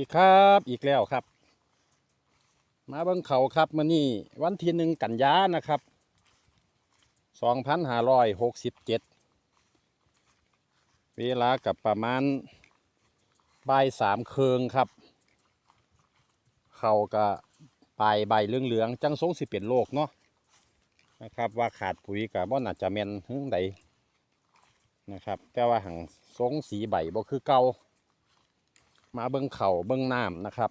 ดีครับอีกแล้วครับ มาเบิ่งเขาครับมื่อนี้วันที่หนึ่งกันยานะครับสองพันห้าร้อยหกสิบเจ็ดเวลากับประมาณบ่ายสามเคืองครับ เขาก็ปลายใบเหลืองๆจังทรงสิเป็นโรคเนาะนะครับว่าขาดปุ๋ยกับบ่น่าจะแม่นหึงใดนะครับ แต่ว่าหังทรงสีใบบ่คือเก่า มาเบิ้งเข่าเบิ้งน้ำนะครับ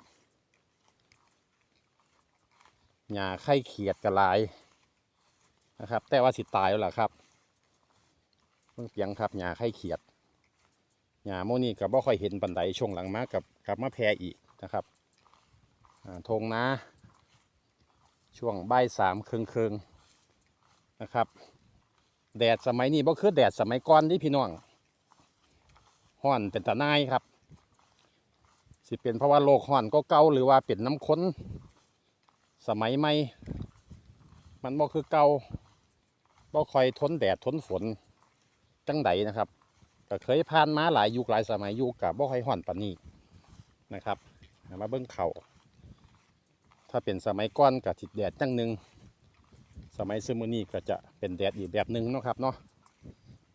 หญ้าไข่เขียดกระลายนะครับ แต่ว่าสิตายแล้วล่ะครับเบิ้งเปียงครับหญ้าไข่เขียดหญ้าโมนี่กับบ่ค่อยเห็นปันไดช่วงหลังมากับกับมาแพรอีกนะครับทงนาช่วงใบสามครึ่งครึ่งนะครับ แดดสมัยนี้บ่คือแดดสมัยก่อนที่พี่น้องห้อนเป็นตาหนายครับ สิเป็นเพราะว่าโลกห่อนก็เก่าหรือว่าเป็นน้ำค้น สมัยใหม่ มันบ่คือเก่าบ่คอยทนแดดทนฝนจังใดนะครับก็เคยผ่านมาหลายยุคหลายสมัยยุคกับบ่ค่อยห่อนปานนี้นะครับมาเบิ่งเขาถ้าเป็นสมัยก่อนกับติดแดดจังหนึ่งสมัยซึมอนี้ก็จะเป็นแดดอีกแบบหนึ่งนะครับเนาะ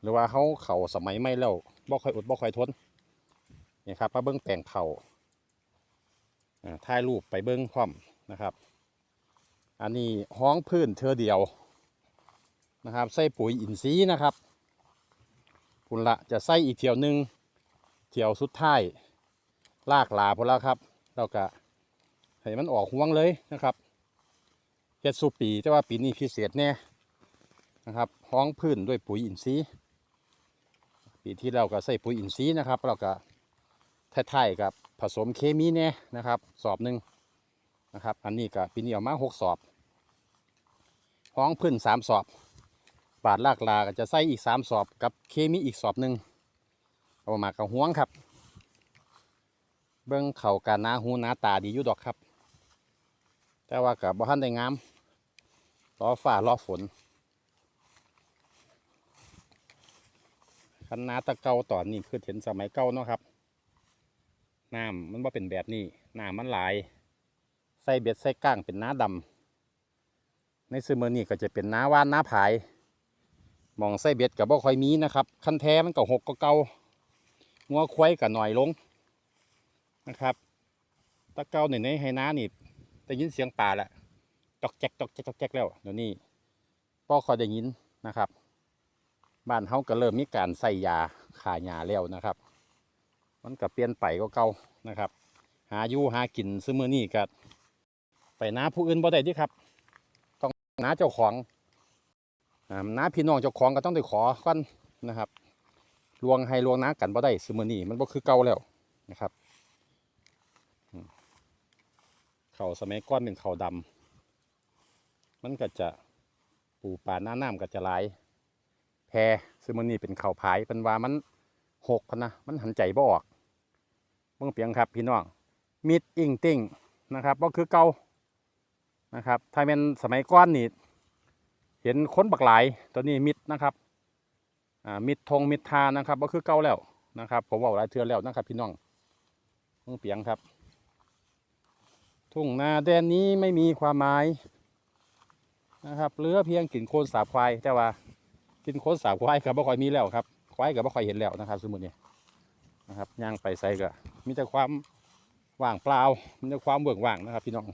หรือว่าเขาเข่าสมัยใหม่แล้วบ่ค่อยอดบ่ค่อยทนนี่ครับมาเบิ่งแปลงเขา่า ถ่ายรูปไปเบิ้งพร้อมนะครับ อันนี้ห้องพื้นเธอเดียวนะครับใส่ปุ๋ยอินทรีย์นะครับพุ่นละจะใส่อีกเที่ยวหนึ่งเที่ยวสุดท้ายลากลาพุ่นละครับเราก็ให้มันออกห่วงเลยนะครับเฮ็ดสูปีแต่ว่าปีนี้พิเศษแน่นะครับห้องพื้นด้วยปุ๋ยอินทรีย์ปีที่เราก็ใส่ปุ๋ยอินทรีย์นะครับ เราก็ท้ายๆกับ ผสมเคมีเนี่ยนะครับ สอบหนึ่งนะครับ อันนี้ก็ปีนี้เอามาหกสอบ ห้องพื้นสามสอบ บาดลากลาก็จะใส่อีกสามสอบกับเคมีอีกสอบหนึ่งเอามากับห่วงครับ เบิ้องเข่าการนาหูหนาตาดีอยู่ดอกครับ แต่ว่ากับบ่ทันได้งามล้อฝ่าล้อฝนคันนาตะเกาตอนนี้คือเห็นสมัยเก่าเนาะครับ น้ำมันว่าเป็นแบบนี้น้ำมันหลายใส่เบ็ดใส่ก้างเป็นน้าดำในซึมเมอร์นี่ก็จะเป็นน้าว่านน้าผายมองใส่เบ็ดกับบ่ค่อยมีนะครับ คันแท้มันก็หกก็เก่างัวควายก็หน่อยลงนะครับตะเกาในในให้น้านี่ได้ยินเสียงป่าละจอกแจ๊กจอกแจ๊กจอกแจ๊กแล้วเดี๋ยวนี้พ่อคอยได้ยินนะครับบ้านเฮาก็เริ่มมีการใส่ยาขาหญ้าแล้วนะครับ มันก็เปลี่ยนไปก็เก่านะครับ หาอยู่หากินซื้อมือนี่ก็ไปน้าผู้อื่นบ่ได้เดิครับ ต้องน้าเจ้าของน้าพี่น้องเจ้าของก็ต้องได้ขอก่อนนะครับลวงให้ลวงน้ากันบ่ได้ซื้อมือนี่มันบ่คือเก่าแล้วนะครับเขาสมัยก้อนเป็นเขาดำมันก็จะปูปลาหน้าน้ำก็จะหลายแพซื้อมือนี่เป็นเขาผายเป็นว่ามันหกพนะ มันหันใจบ่ออก บิ่งเปียงครับพี่น้องมิดอิงติ่งนะครับก็คือเก่านะครับถ้าเป็นสมัยก้อนนี่เห็นค้นบักหลายตัวนี้มิดนะครับอ่ามิดธงมิดทานะครับก็คือเก่าแล้วนะครับ ผมบอกหลายเทือแล้วนะครับ พี่น้องเบิ่งเปียงครับ ทุ่งนาแดนนี้ไม่มีความหมายนะครับเหลือเพียงกลิ่นโคลนสาบควายแต่ว่ากินโคลนสาบควายกับบ่ค่อยมีแล้วครับควายก็บ่ค่อยเห็นแล้วนะครับสมมุตินี้ นะครับย่างไปใส่ก็มีแต่ความว่างเปล่ามีแต่ความเบื่อว่างนะครับ พี่น้อง